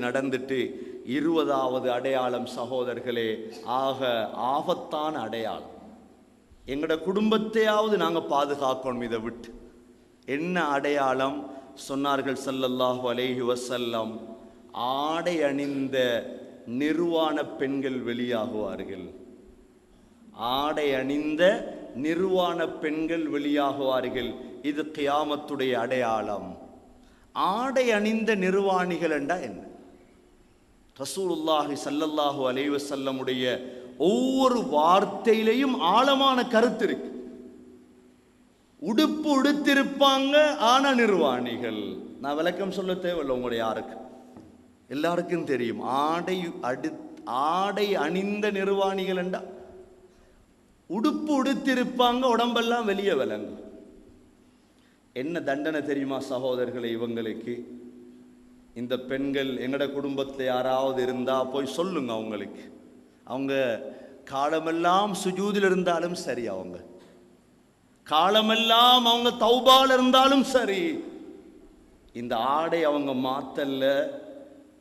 நடந்துட்டு இருபதாவது அடையாளம் சகோதரர்களே ஆக ஆபத்தான அடையாளம். எங்களோட குடும்பத்தையாவது நாங்க பாதுகாக்கணும் இதை விட்டு. என்ன அடையாளம்? சொன்னார்கள் ஸல்லல்லாஹு அலேஹி வசல்லம் ஆடை அணிந்த நிர்வாண பெண்கள் வெளியாகுவார்கள். ஆடை அணிந்த நிர்வாண பெண்கள் வெளியாகுவார்கள். இது கியாமத்துடைய அடையாளம். ஆடை அணிந்த நிர்வாணிகள் என்றா என்ன? ரசூலுல்லாஹி சல்லல்லாஹு அலைவசல்லமுடைய ஒவ்வொரு வார்த்தையிலையும் ஆழமான கருத்து இருக்கு. உடுப்பு உடுத்திருப்பாங்க ஆன நிர்வாணிகள். நான் விளக்கம் சொல்ல தேவையில்லை உங்களுடைய யாருக்கு. எல்லாருக்கும் தெரியும். ஆடை அடு ஆடை அணிந்த நிர்வாணிகள் என்றா. உடுப்பு உடுத்திருப்பாங்க உடம்பெல்லாம் வெளியே விளங்கும். என்ன தண்டனை தெரியுமா சகோதரர்களை இவங்களுக்கு? இந்த பெண்கள் எங்கட குடும்பத்தில் யாராவது இருந்தால் போய் சொல்லுங்க அவங்களுக்கு. அவங்க காலமெல்லாம் சுஜூதில் இருந்தாலும் சரி அவங்க. காலமெல்லாம் அவங்க தௌபால் இருந்தாலும் சரி. இந்த ஆடை அவங்க மாத்தல்ல.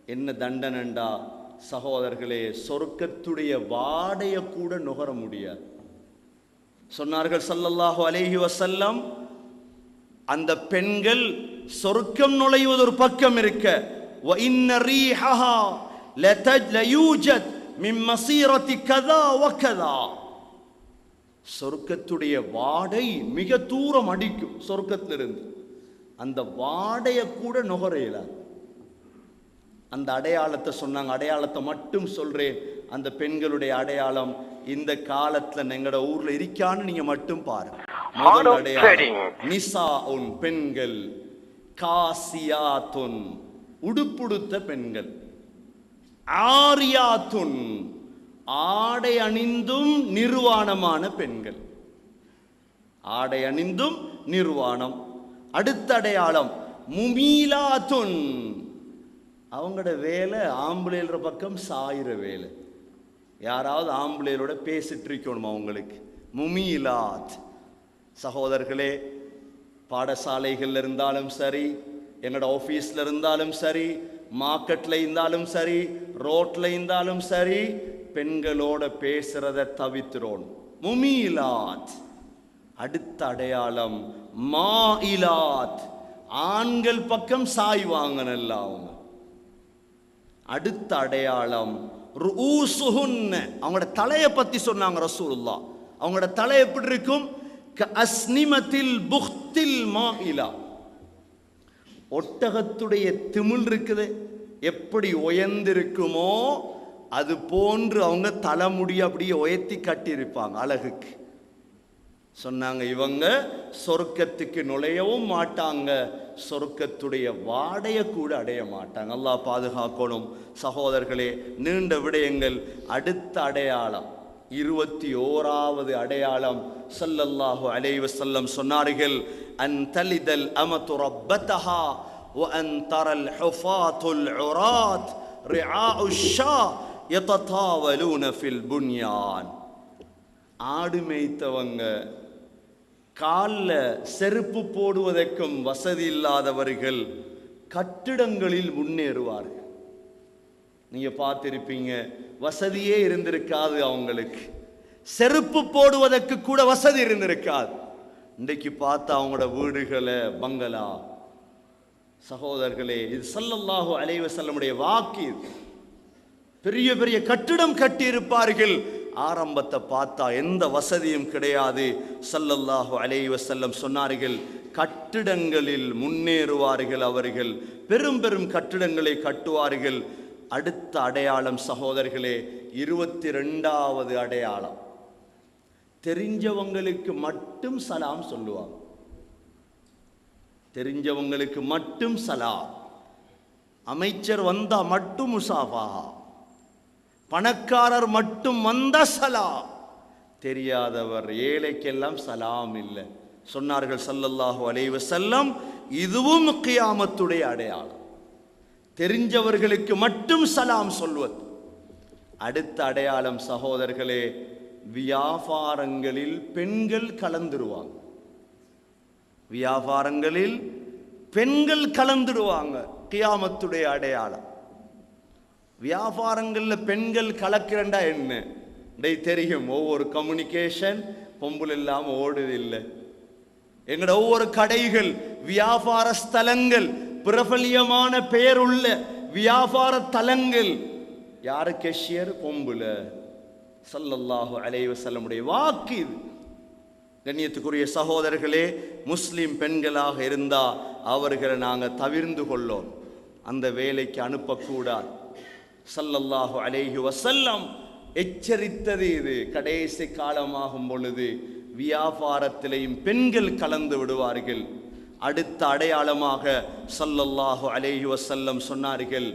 என்ன தண்டனண்டா? சகோதரர்களே சொர்க்கத்துடைய வாடையை கூட நுகர முடியாது. சொன்னார்கள் சல்லல்லாஹு அலேஹி வசல்லம் அந்த பெண்கள் சொர்க்கம் நுழைவது ஒரு பக்கம் இருக்க. சொர்க்கத்துடைய வாடை மிக தூரம் அடிக்கும் சொர்க்கத்திலிருந்து. அந்த வாடையை கூட நுகரையில. அந்த அடையாளத்தை சொன்னாங்க. அடையாளத்தை மட்டும் சொல்றேன். அந்த பெண்களுடைய அடையாளம் இந்த காலத்துல எங்களோட ஊர்ல இருக்கான்னு நீங்க மட்டும் பாருங்க. முதல் அடையாளம் நிசா உன் பெண்கள். காசியாத்துன் உடுப்புடுத்த பெண்கள். ஆரியாத்துன் ஆடை அணிந்தும் நிர்வாணமான பெண்கள். ஆடை அணிந்தும் நிர்வாணம். அடுத்த அடையாளம் முமீலாத்துன். அவங்களோட வேலை ஆம்பளைன்ற பக்கம் சாயிற வேலை. யாராவது ஆம்பளையரோட பேசிட்டு இருக்கணும் அவங்களுக்கு? முமீலாத். சகோதரர்களே பாடசாலைகள்ல இருந்தாலும் சரி என்னோட ஆஃபீஸில் இருந்தாலும் சரி மார்க்கெட்டில் இருந்தாலும் சரி ரோட்ல இருந்தாலும் சரி பெண்களோட பேசுறத தவிர்த்துறோம். முமீலாத் அடுத்த அடையாளம் இலாத் ஆண்கள் பக்கம் சாய்வாங்க அவங்க அடுத்த அடையாளம் அவங்களோட தலையை பத்தி சொன்னாங்க ரசூல்லா அவங்களோட தலை எப்படி இருக்கும்? அஸ்னிமத்தில் புக்தில் மாயிலா ஒட்டகத்துடைய திமிழ் இருக்குது. எப்படி உயர்ந்திருக்குமோ அது போன்று அவங்க தலைமுடி அப்படியே உயர்த்தி கட்டியிருப்பாங்க அழகுக்கு. சொன்னாங்க இவங்க சொர்க்கத்துக்கு நுழையவும் மாட்டாங்க. சொர்க்கத்துடைய வாடையை கூட அடைய மாட்டாங்க. அல்லாஹ் பாதுகாக்கணும். சகோதரர்களே நீண்ட விடயங்கள். அடுத்த அடையாளம் இருபத்தி ஓராவது அடையாளம். ஸல்லல்லாஹு அலைஹி வஸல்லம் சொன்னார்கள் அன் தலிதல் அமது ரப்பதஹா وأن ترى الحفاة العراة رعاء الشاء يتطاولون في البنيان ஆடு மேய்த்தவங்க காலில் செருப்பு போடுவதற்கும் வசதி இல்லாதவர்கள் கட்டிடங்களில் முன்னேறுவார்கள் நீங்க பார்த்திருப்பீங்க வசதியே இருந்திருக்காது அவங்களுக்கு செருப்பு போடுவதற்கு கூட வசதி இருந்திருக்காது. இன்றைக்கு பார்த்தா அவங்களோட வீடுகளை பங்களா. சகோதரர்களே இது சல்லல்லாஹோ அலைவ செல்லமுடைய வாக்கு பெரிய பெரிய கட்டிடம் கட்டி இருப்பார்கள் ஆரம்பத்தை பார்த்தா எந்த வசதியும் கிடையாது. சல்லல்லாஹோ அலைவ செல்லம் சொன்னார்கள் கட்டிடங்களில் முன்னேறுவார்கள் அவர்கள். பெரும் பெரும் கட்டிடங்களை கட்டுவார்கள். அடுத்த அடையாளம் சகோதரர்களே இருபத்தி ரெண்டாவது அடையாளம். தெரிஞ்சவங்களுக்கு மட்டும் சலாம் சொல்லுவாங்க தெரிஞ்சவங்களுக்கு மட்டும் சலாம். அமைச்சர் வந்தா மட்டும் முசாஃபா. பணக்காரர் மட்டும் வந்த சலாம். தெரியாதவர் ஏழைக்கெல்லாம் சலாம் இல்லை. சொன்னார்கள் சல்லல்லாஹு அலைஹி செல்லம் இதுவும் கியாமத்துடைய அடையாளம். தெரிஞ்சவர்களுக்கு மட்டும் சலாம் சொல்வது. அடுத்த அடையாளம் சகோதரர்களே வியாபாரங்களில் பெண்கள் கலந்துருவாங்க. வியாபாரங்களில் பெண்கள் கலந்துடுவாங்க கியாமத்துடைய அடையாளம். வியாபாரங்களில் பெண்கள் கலக்கிறண்டா என்ன? டே தெரியும் ஒவ்வொரு கம்யூனிகேஷன் பொம்புல் இல்லாமல் ஓடுதில்லை. எங்களோட ஒவ்வொரு கடைகள் வியாபார ஸ்தலங்கள் பிரபல்யமான பெயருள்ள வியாபார தலங்கள். யாரு கெஷியர் பொம்புல சல்லல்லாஹு அலைவசல்லமுடைய வாக்கு இது. கண்ணியத்துக்குரிய சகோதரர்களே முஸ்லீம் பெண்களாக இருந்தால் அவர்களை நாங்கள் தவிர்ந்து கொள்ளோம். அந்த வேலைக்கு அனுப்பக்கூடாது. சல்லல்லாஹு அலேஹி வசல்லம் எச்சரித்தது இது. கடைசி காலமாகும் பொழுது வியாபாரத்திலையும் பெண்கள் கலந்து விடுவார்கள். அடுத்த அடையாளமாக சல்லல்லாஹு அலேஹி வசல்லம் சொன்னார்கள்